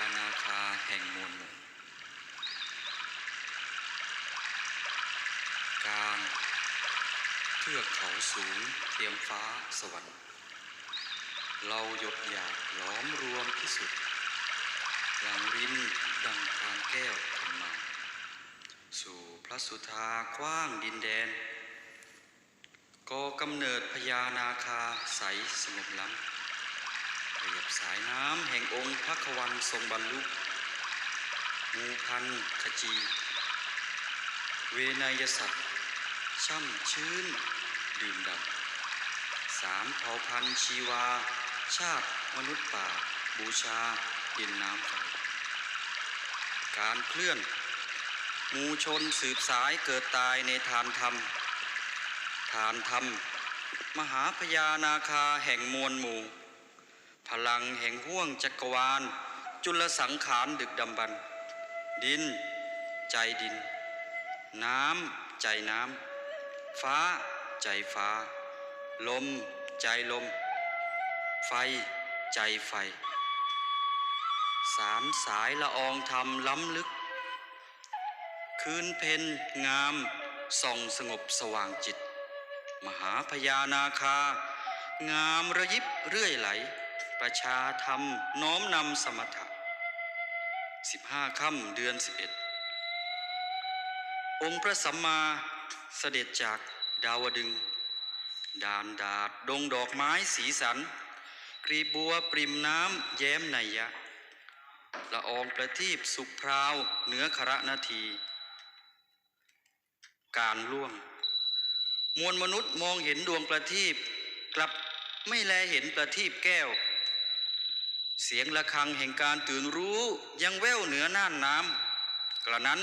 านาคาแห่งมวลหมู่การเทือกเขาสูงเทียมฟ้าสวรรค์ เราหยดหยาดล้อมรวมที่สุดหลังรินดังทานแก้วธรรมา สู่พระสุธากว้างดินแดนก่อกำเนิดพญานาคาใสสงบล้ำ เปรียบสายน้ำแห่งองค์พระควันทรงบรรลุมูพันขจี เวนยสัตว์ช่ำชื้น ดื่มดำสามเผ่าพันชีวา ชาติมนุษย์ป่า บูชาดินน้ำไฟการเคลื่อน มูชนสืบสายเกิดตายในทานธรรม ทานธรรม มหาพญานาคาแห่งมวลหมู่ พลังแห่งห่วงจักรวาล จุลสังขารดึกดำบรรดิน ใจดิน น้ำใจน้ำฟ้า ใจฟ้า ลม ใจลม ไฟ ใจไฟ สามสายละอองธรรมล้ำลึก คืนเพนงามส่องสงบสว่างจิต มหาพญานาคา งามระยิบเรื่อยไหล ประชาธรรมน้อมนำสมถะสิบห้าค่ำเดือนสิบเอ็ดองค์พระสัมมาเสด็จจากดาวดึง ดานดาดดงดอกไม้สีสัน กรีบบัวปริมน้ำแย้มในยะ ละอองประทีปสุขพราวเหนือคระนาที การล่วง มวลมนุษย์มองเห็นดวงประทีปกลับไม่แลเห็นประทีปแก้ว เสียงะระฆังแห่งการตื่นรู้ยังแว่วเหนือน่านน้ำกระนั้น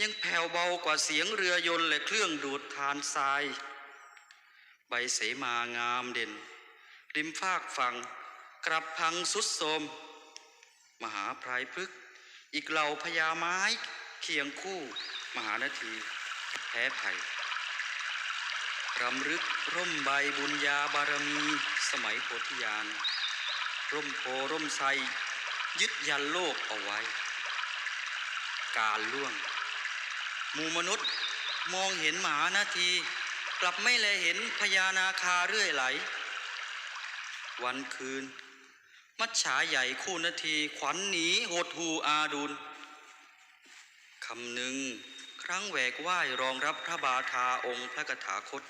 ยังแผ่วเบากว่าเสียงเรือยนต์และเครื่องดูดทานทราย ใบเสมางามเด่น ริมฟากฝั่งกลับพังสุดโทมมหาพรายพฤกษ์อีกเหล่าพญาไม้เคียงคู่ มหานาทีแพ้ภัยรำลึกร่มใบบุญญาบารมีสมัยโพธิญาณ ร่มโพร่มไทรยึดยันโลกเอาไว้ การล่วงหมู่มนุษย์มองเห็นมหานาที กลับไม่แลเห็นพญานาคาเรื่อยไหล วันคืน มัจฉาใหญ่คู่นาที ขวัญหนีหดหูอาดุลคำหนึ่งครั้งแหวกไหว้รองรับพระบาทาองค์พระกถาคต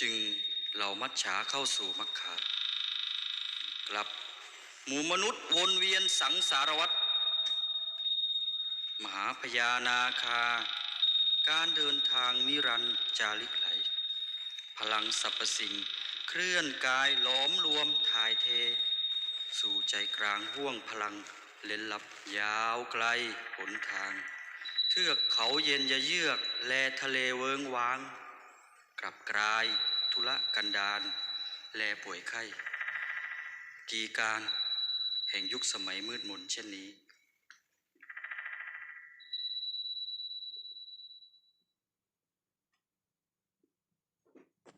จึงเหล่ามัจฉาเข้าสู่มักคา กลับหมู่มนุษย์วนเวียนสังสารวัตรมหาพญานาคา การเดินทางนิรันจาริกไหล พลังสรรพสิ่ง เคลื่อนกายล้อมรวมถ่ายเท สู่ใจกลางห่วงพลังเล่นลับยาวไกลหนทาง เทือกเขาเย็นยะเยือก แลทะเลเวิงวาง กลับกลาย ทุละกันดารแลป่วยไข้ กีการ แห่งยุคสมัยมืดมนเช่นนี้